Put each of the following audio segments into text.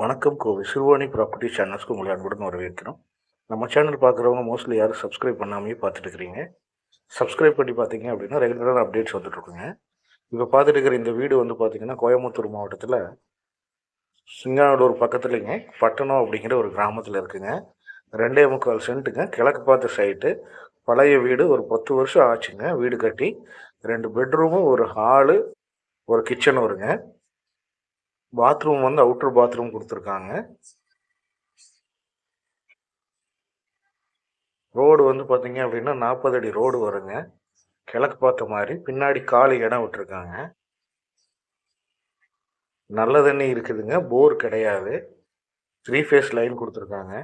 வணக்கம். கோவை சிறுவாணி ப்ராப்பர்ட்டி சேனல்ஸ்க்கு உங்களை அன்புடன் வரவேற்கிறோம். நம்ம சேனல் பார்க்குறவங்க மோஸ்ட்லி யாரும் சப்ஸ்கிரைப் பண்ணாமே பார்த்துட்டு இருக்கிறீங்க சப்ஸ்கிரைப் பண்ணி பார்த்தீங்க அப்படின்னா ரெகுலரான அப்டேட்ஸ் வந்துட்டுருக்குங்க. இப்போ பார்த்துட்டு இருக்கிற இந்த வீடு வந்து பார்த்திங்கன்னா கோயம்புத்தூர் மாவட்டத்தில் சிங்கானூர் பக்கத்துலேங்க பட்டணம் அப்படிங்கிற ஒரு கிராமத்தில் இருக்குங்க. ரெண்டே முக்கால் சென்ட்டுங்க. கிழக்கு பார்த்த சைட்டு பழைய வீடு ஒரு பத்து வருஷம் ஆச்சுங்க. வீடு கட்டி ரெண்டு பெட்ரூமு ஒரு ஹாலு ஒரு கிச்சன் வருங்க பாத்ரூம் வந்து அவுட்டர் பாத்ரூம் கொடுத்துருக்காங்க. ரோடு வந்து பார்த்தீங்க அப்படின்னா நாற்பது அடி ரோடு வருங்க. கிழக்கு பார்த்த மாதிரி பின்னாடி காலி இடம் விட்டுருக்காங்க. நல்ல தண்ணி இருக்குதுங்க. போர் கிடையாது. த்ரீ ஃபேஸ் லைன் கொடுத்துருக்காங்க.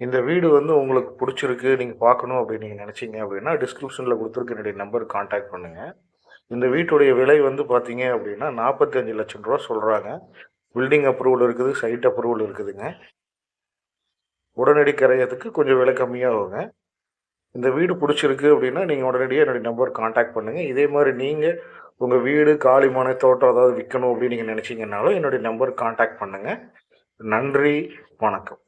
இந்த வீடு வந்து உங்களுக்கு பிடிச்சிருக்கு நீங்கள் பார்க்கணும் அப்படின்னு நீங்கள் நினச்சிங்க அப்படின்னா டிஸ்கிரிப்ஷனில் கொடுத்துருக்க என்னுடைய நம்பர் காண்டாக்ட் பண்ணுங்கள் இந்த வீட்டுடைய விலை வந்து பார்த்தீங்க அப்படின்னா நாற்பத்தஞ்சு லட்சம் ரூபா சொல்கிறாங்க பில்டிங் அப்ரூவல் இருக்குது சைட் அப்ரூவல் இருக்குதுங்க. உடனடி கரையத்துக்கு கொஞ்சம் விலை கம்மியாகுங்க. இந்த வீடு பிடிச்சிருக்கு அப்படின்னா நீங்கள் உடனடியாக என்னுடைய நம்பர் காண்டாக்ட் பண்ணுங்கள் இதே மாதிரி நீங்கள் உங்கள் வீடு காலிமான தோட்டம் ஏதாவது விற்கணும் அப்படின்னு நீங்கள் நினச்சிங்கனாலும் என்னுடைய நம்பர் காண்டாக்ட் பண்ணுங்கள் நன்றி வணக்கம்.